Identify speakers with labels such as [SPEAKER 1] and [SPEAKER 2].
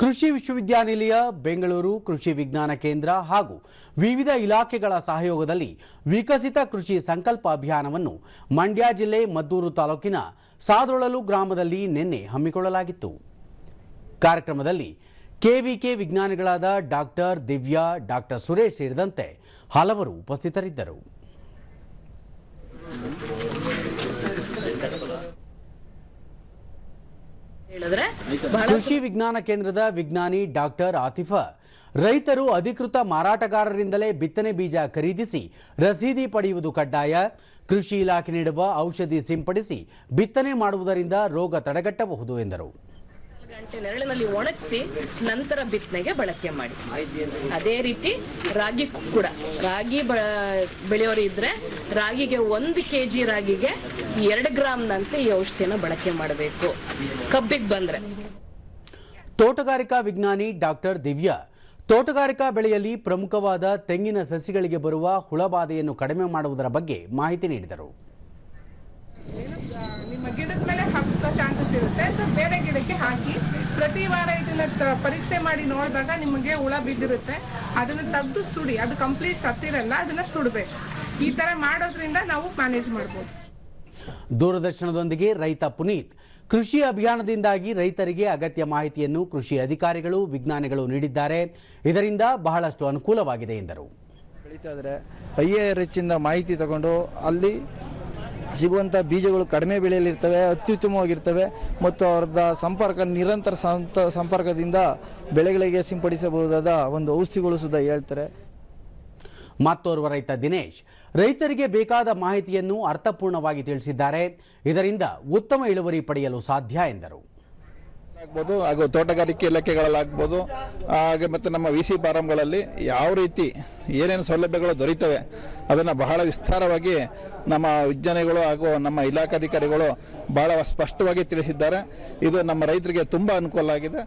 [SPEAKER 1] ಕೃಷಿ ವಿಶ್ವವಿದ್ಯಾನಿಲಯ, ಬೆಂಗಳೂರು ಕೃಷಿ ವಿಜ್ಞಾನ ಕೇಂದ್ರ ಹಾಗೂ ವಿವಿಧ ಇಲಾಖೆಗಳ ಸಹಯೋಗದಲ್ಲಿ ವಿಕಸಿತ ಕೃಷಿ ಸಂಕಲ್ಪ ಅಭಿಯಾನವನ್ನು ಮಂಡ್ಯ ಜಿಲ್ಲೆ ಮದ್ದೂರು ತಾಲೂಕಿನ ಸಾದೊಳಲು ಗ್ರಾಮದಲ್ಲಿ ನಿನ್ನೆ ಹಮ್ಮಿಕೊಳ್ಳಲಾಗಿತ್ತು. ಕಾರ್ಯಕ್ರಮದಲ್ಲಿ ಕೆವಿಕೆ ವಿಜ್ಞಾನಿಗಳಾದ ಡಾಕ್ಟರ್ ದಿವ್ಯಾ, ಡಾಕ್ಟರ್ ಸುರೇಶ್ ಸೇರಿದಂತೆ ಹಲವರು ಉಪಸ್ಥಿತರಿದ್ದರು
[SPEAKER 2] ಹೇಳಿದ್ರೆ ಬಹಳ
[SPEAKER 1] ಕೃಷಿ ವಿಜ್ಞಾನ ಕೇಂದ್ರದ ವಿಜ್ಞಾನಿ ಡಾಕ್ಟರ್ ಆತಿಫಾ, ರೈತರು ಅಧಿಕೃತ ಮಾರಾಟಗಾರರಿಂದಲೇ ಬಿತ್ತನೆ ಬೀಜ ಖರೀದಿಸಿ ರಸೀದಿ ಪಡೆಯುವುದು ಕಡ್ಡಾಯ. ಕೃಷಿ ಇಲಾಖೆ ನೀಡುವ ಔಷಧಿ ಸಿಂಪಡಿಸಿ ಬಿತ್ತನೆ ಮಾಡುವುದರಿಂದ ರೋಗ ತಡೆಗಟ್ಟಬಹುದು ಎಂದರು.
[SPEAKER 2] ಗಂಟೆ ನೆರಳಿನಲ್ಲಿ ಒಣಗಿಸಿ ನಂತರ ಬಿತ್ತನೆಗೆ ಬಳಕೆ ಮಾಡಿ. ಅದೇ ರೀತಿ ರಾಗಿ ಕೂಡ. ರಾಗಿ ಬೆಳೆಯೋರು ಇದ್ರೆ ರಾಗಿಗೆ ಒಂದು ಕೆ ಜಿ ರಾಗಿಗೆ ಎರಡು ಗ್ರಾಮ್ನಂತೆ ಈ ಔಷಧಿಯನ್ನು ಬಳಕೆ ಮಾಡಬೇಕು. ಕಬ್ಬಿಗೆ ಬಂದ್ರೆ.
[SPEAKER 1] ತೋಟಗಾರಿಕಾ ವಿಜ್ಞಾನಿ ಡಾಕ್ಟರ್ ದಿವ್ಯಾ, ತೋಟಗಾರಿಕಾ ಬೆಳೆಯಲ್ಲಿ ಪ್ರಮುಖವಾದ ತೆಂಗಿನ ಸಸಿಗಳಿಗೆ ಬರುವ ಹುಳಬಾಧೆಯನ್ನು ಕಡಿಮೆ ಮಾಡುವುದರ ಬಗ್ಗೆ ಮಾಹಿತಿ ನೀಡಿದರು.
[SPEAKER 3] ನಿಮ್ಮ ಗಿಡದ ಮೇಲೆ ಹಾಕೋ ಚಾನ್ಸಸ್ ಇರುತ್ತೆ. ಸೊ ಬೇರೆ ಗಿಡಕ್ಕೆ ಹಾಕಿ ಪ್ರತಿ ವಾರ ಇದನ್ನ ಪರೀಕ್ಷೆ ಮಾಡಿ ನೋಡಿದಾಗ ನಿಮಗೆ ಹುಳ ಬಿದ್ದಿರುತ್ತೆ. ಅದನ್ನ ತೆಗೆದು ಸುಡಿ. ಅದು ಕಂಪ್ಲೀಟ್ ಸತ್ತಿರಲ್ಲ, ಅದನ್ನ ಸುಡಬೇಕು. ಈ ತರ ಮಾಡೋದ್ರಿಂದ ನಾವು ಮ್ಯಾನೇಜ್ ಮಾಡ್ಬೋದು.
[SPEAKER 1] ದೂರದರ್ಶನದೊಂದಿಗೆ ರೈತ ಪುನೀತ್. ಕೃಷಿ ಅಭಿಯಾನದಿಂದಾಗಿ ರೈತರಿಗೆ ಅಗತ್ಯ ಮಾಹಿತಿಯನ್ನು ಕೃಷಿ ಅಧಿಕಾರಿಗಳು, ವಿಜ್ಞಾನಿಗಳು ನೀಡಿದ್ದಾರೆ. ಇದರಿಂದ ಬಹಳಷ್ಟು ಅನುಕೂಲವಾಗಿದೆ ಎಂದರು.
[SPEAKER 4] ಐ ಎ ಆರ್ ಎಚ್ಚಿಂದ ಮಾಹಿತಿ ತಗೊಂಡು ಅಲ್ಲಿ ಸಿಗುವಂಥ ಬೀಜಗಳು ಕಡಿಮೆ ಬೆಲೆಯಲ್ಲಿರ್ತವೆ ಅತ್ಯುತ್ತಮವಾಗಿರ್ತವೆ ಮತ್ತು ಅವ್ರದ ಸಂಪರ್ಕ, ನಿರಂತರ ಸಂಪರ್ಕದಿಂದ ಬೆಳೆಗಳಿಗೆ ಸಿಂಪಡಿಸಬಹುದಾದ ಒಂದು ಔಷಧಿಗಳು ಸುದ್ದ ಹೇಳ್ತಾರೆ.
[SPEAKER 1] ಮತ್ತೋರ್ವ ರೈತ ದಿನೇಶ್. ರೈತರಿಗೆ ಬೇಕಾದ ಮಾಹಿತಿಯನ್ನು ಅರ್ಥಪೂರ್ಣವಾಗಿ ತಿಳಿಸಿದ್ದಾರೆ. ಇದರಿಂದ ಉತ್ತಮ ಇಳುವರಿ ಪಡೆಯಲು ಸಾಧ್ಯ ಎಂದರು.
[SPEAKER 5] ಆಗ್ಬೋದು, ಹಾಗೂ ತೋಟಗಾರಿಕೆ ಇಲಾಖೆಗಳಲ್ಲಾಗ್ಬೋದು, ಹಾಗೆ ಮತ್ತು ನಮ್ಮ ವಿ ಸಿ ಫಾರಂಗಳಲ್ಲಿ ಯಾವ ರೀತಿ ಏನೇನು ಸೌಲಭ್ಯಗಳು ದೊರೀತವೆ, ಅದನ್ನು ಬಹಳ ವಿಸ್ತಾರವಾಗಿ ನಮ್ಮ ವಿಜ್ಞಾನಿಗಳು ಹಾಗೂ ನಮ್ಮ ಇಲಾಖಾಧಿಕಾರಿಗಳು ಬಹಳ ಸ್ಪಷ್ಟವಾಗಿ ತಿಳಿಸಿದ್ದಾರೆ. ಇದು ನಮ್ಮ ರೈತರಿಗೆ ತುಂಬ ಅನುಕೂಲ ಆಗಿದೆ.